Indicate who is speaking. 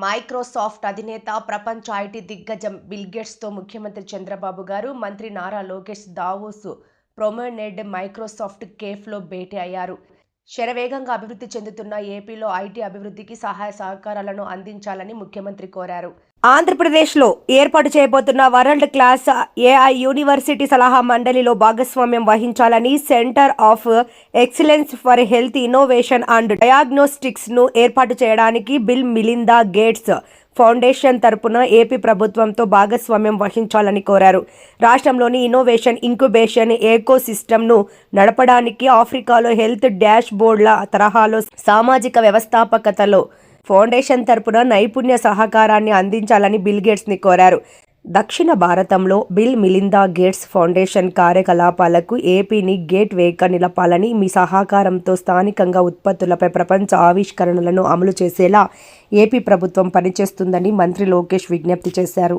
Speaker 1: Microsoft అధినేత ప్రపంచ IT దిగ్గజం బిల్గేట్స్తో ముఖ్యమంత్రి చంద్రబాబు గారు మంత్రి నారా లోకేష్ దావోస్ ప్రొమోనెడ్ మైక్రోసాఫ్ట్ కేఫ్లో భేటీ అయ్యారు. శరవేగంగా అభివృద్ధి చెందుతున్న ఏపీలో ఐటీ అభివృద్ధికి సహాయ సహకారాలను అందించాలని ముఖ్యమంత్రి కోరారు. ఆంధ్రప్రదేశ్లో ఏర్పాటు చేయబోతున్న వరల్డ్ క్లాస్ ఏఐ యూనివర్సిటీ సలహా మండలిలో భాగస్వామ్యం వహించాలని centre of excellence for health innovation and డయాగ్నోస్టిక్స్ను ఏర్పాటు చేయడానికి బిల్ మిలిందా గేట్స్ ఫౌండేషన్ తరపున ఏపీ ప్రభుత్వంతో భాగస్వామ్యం వహించాలని కోరారు. రాష్ట్రంలోని ఇన్నోవేషన్ ఇంక్యుబేషన్ ఏకో సిస్టమ్ను నడపడానికి ఆఫ్రికాలో హెల్త్ డాష్ బోర్డుల తరహాలో సామాజిక వ్యవస్థాపకతలో ఫౌండేషన్ తరపున నైపుణ్య సహకారాన్ని అందించాలని బిల్ గేట్స్ని కోరారు. దక్షిణ భారతంలో బిల్ మిలిందా గేట్స్ ఫౌండేషన్ కార్యకలాపాలకు ఏపీని గేట్ వేగా నిలపాలని మీ సహకారంతో స్థానికంగా ఉత్పత్తులపై ప్రపంచ ఆవిష్కరణలను అమలు చేసేలా ఏపీ ప్రభుత్వం పనిచేస్తుందని మంత్రి లోకేష్ విజ్ఞప్తి చేశారు.